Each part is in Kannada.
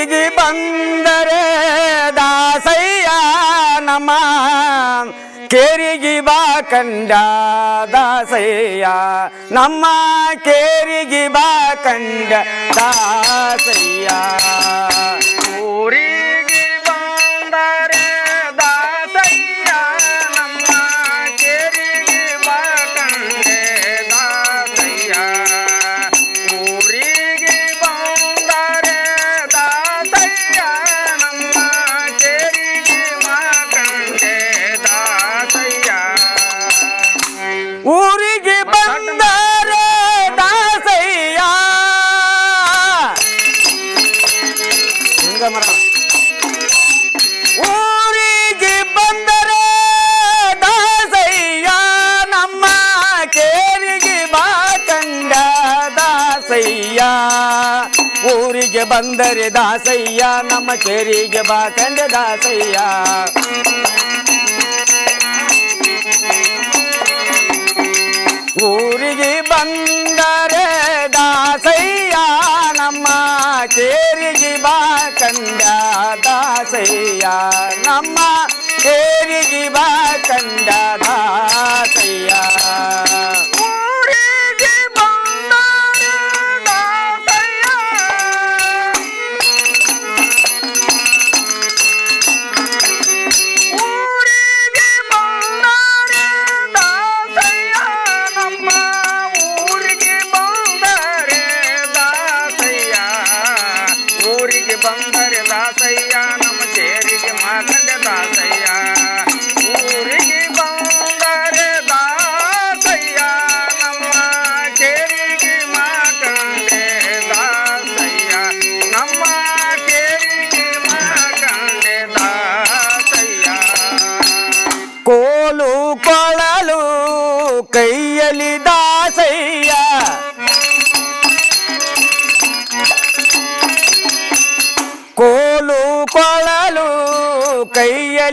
ಊರಿಗೆ ಬಂದರೆ ದಾಸಯ್ಯ ನಮ್ಮ. ಕೇರಿಗಿ ಬಾ ಕಂಡ ದಾಸಯ್ಯ ನಮ್ಮ. ಕೇರಿಗಿ ಬಾ ಕಂಡ ದಾಸಯ್ಯ. ಊರಿಗೆ ಊರಿಗೆ ಬಂದರೆ ದಾಸಯ್ಯ, ನಮ್ಮ ಕೇರಿಗೆ ಬಾ ಕಂಡ ದಾಸಯ್ಯ. ಊರಿಗೆ ಬಂದರೆ ದಾಸಯ್ಯ, ನಮ್ಮ ಕೇರಿಗೆ ಬಾ ಕಂಡ ದಾಸಯ್ಯ. ನಮ್ಮ ಕೇರಿಗೆ ಬಾ ಕಂಡ ದಾಸಯ್ಯ. ಊರಿಗೆ ಬಂದರೆ ದಾಸಯ್ಯ ನಮ್ಮ ಸೇರಿಗೆ ಮಾತಂಡೆ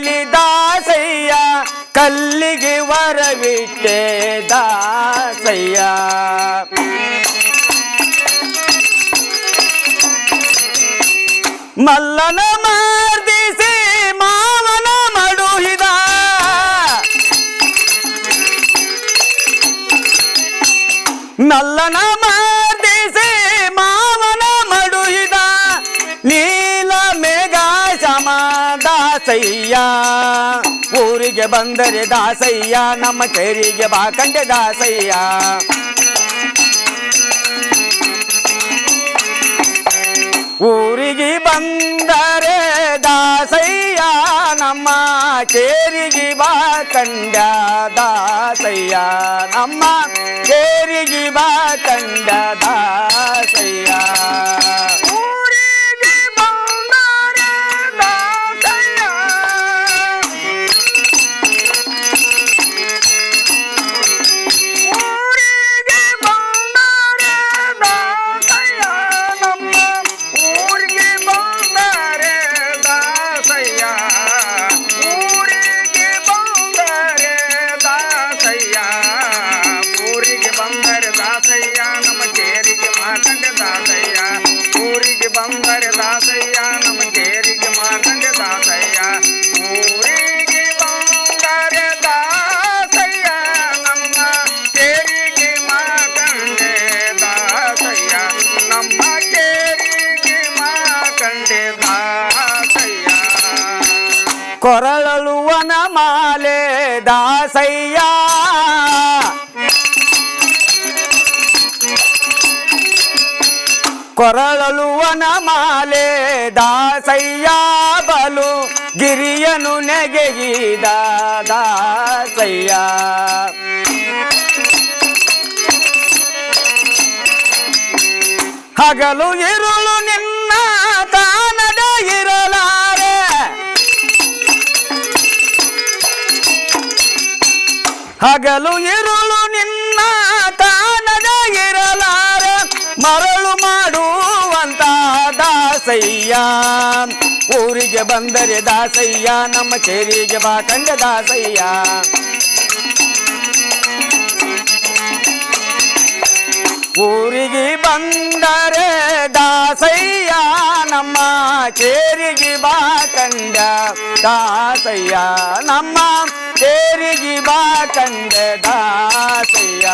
ಕೈಯಲ್ಲಿ ದಾಸಯ್ಯ ಕಲ್ಲಿಗೆ ವರವಿಟ್ಟೆ ದಾಸಯ್ಯ. ಮಲ್ಲನ ಮಾರ್ದಿಸಿ ಮಾವನ ಮಡುಹಿದ. ನಲ್ಲನ ದಾಸಯ್ಯ ಊರಿಗೆ ಬಂದರೆ ದಾಸಯ್ಯ ನಮ್ಮ ಕೇರಿಗೆ ಬಾಕಂಡೆ ದಾಸಯ್ಯ ಊರಿಗೆ ಬಂದರೆ ದಾಸಯ್ಯ ನಮ್ಮ ಕೇರಿಗೆ ಬಾ ಕಂಡ ದಾಸಯ್ಯ ನಮ್ಮ ಕೇರಿಗೆ ಬಾ ಕಂಡ ಕೊರಳಲುವನ ಮಾಲೆ ದಾಸಯ್ಯ. ಕೊರಳಲುವನ ಮಾಲೆ ದಾಸಯ್ಯ ಬಲು ಗಿರಿಯನು ನೆಗೆಗಿದ ದಾಸಯ್ಯ. ಹಗಲು ಇರುಳು ನಿನ್ನ ಹಗಲು ಇರುಳು ನಿನ್ನ ತಾನದ ಇರಲಾರ, ಮರಳು ಮಾಡುವಂತ ದಾಸಯ್ಯ. ಊರಿಗೆ ಬಂದರೆ ದಾಸಯ್ಯ, ನಮ್ಮ ಕೇರಿಗೆ ಬಾ ಕಂಡ ದಾಸಯ್ಯ. ಊರಿಗೆ ಬಂದರೆ ದಾಸಯ್ಯ, ನಮ್ಮ ಕೇರಿಗೆ ಬಾ ಕಂಡ ದಾಸಯ್ಯ. ನಮ್ಮ ಕಂಡ ದಾಸಯ್ಯ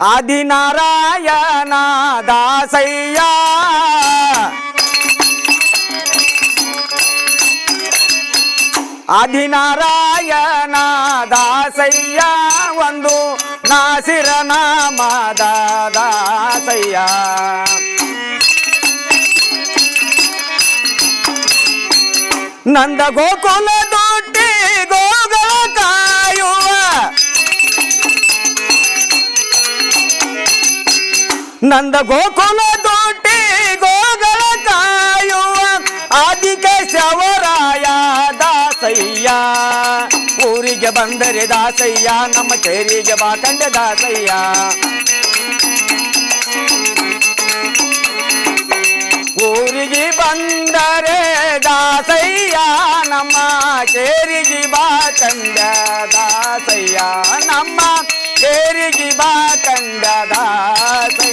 ಆದಿನಾರಾಯಣ ದಾಸಯ್ಯ ಆದಿನಾರಾಯಣ ದಾಸಯ್ಯ ಒಂದು ನಾಸಿರ ನಾಮದ ದಾಸಯ್ಯ ನಂದ ಗೋಕುಲ ನಂದ ಗೋಕುಲ ದೊಡ್ಡಿ ಗೋಗಳ ಕಾಯುವ ಆದಿಕ ಶವರಾಯ ದಾಸಯ್ಯ. ಊರಿಗೆ ಬಂದರೆ ದಾಸಯ್ಯ, ನಮ್ಮ ಕೇರಿಗೆ ಬಾಕಂಡ ದಾಸಯ್ಯ. ಊರಿಗೆ ಬಂದರೆ ದಾಸಯ್ಯ, ನಮ್ಮ ಕೇರಿಗೆ ಬಾಕಂಡ ದಾಸಯ್ಯ. ನಮ್ಮ ಕೇರಿಗೆ ಬಾಕಂಡ ದಾಸಯ್ಯ.